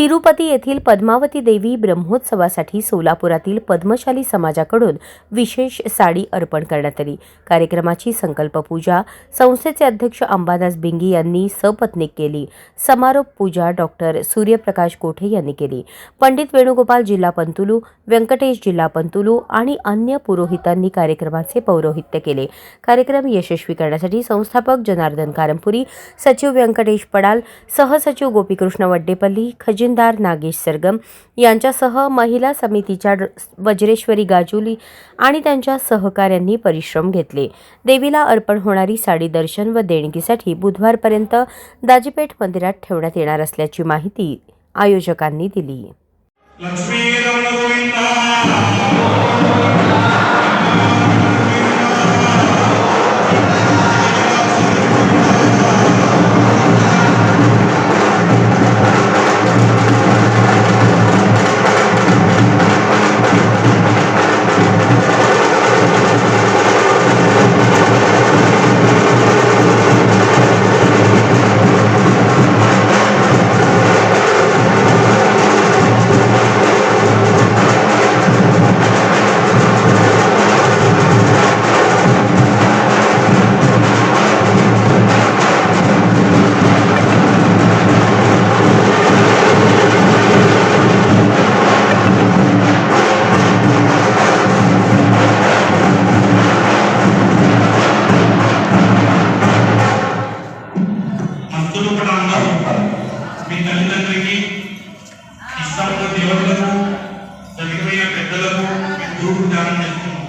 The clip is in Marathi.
तिरुपती येथील पद्मावती देवी ब्रह्मोत्सवासाठी सोलापुरातील पद्मशाली समाजाकडून विशेष साडी अर्पण करण्यात आली. कार्यक्रमाची संकल्पपूजा संस्थेचे अध्यक्ष अंबादास बिंगी यांनी सपत्नीक केली. समारोप पूजा डॉक्टर सूर्यप्रकाश कोठे यांनी केली. पंडित वेणुगोपाल जिल्हा पंतुलू व्यंकटेश जिल्हा पंतुलू आणि अन्य पुरोहितांनी कार्यक्रमाचे पौरोहित्य केले. कार्यक्रम यशस्वी करण्यासाठी संस्थापक जनार्दन कारंपुरी सचिव व्यंकटेश पडाल सहसचिव गोपीकृष्ण वड्डेपल्ली खजिनदार नागेश सरगम यांच्यासह महिला समितीच्या वज्रेश्वरी गाजुली आणि त्यांच्या सहकाऱ्यांनी परिश्रम घेतले. देवीला अर्पण होणारी साडी दर्शन व देणगीसाठी बुधवारपर्यंत दाजीपेठ मंदिरात ठेवण्यात येणार असल्याची माहिती आयोजकांनी दिली. తల్లిదండ్రికి ఇష్టపడిన దేవతలకు చనిపోయిన పెద్దలకు మీరు ధ్యానం చేస్తున్నారు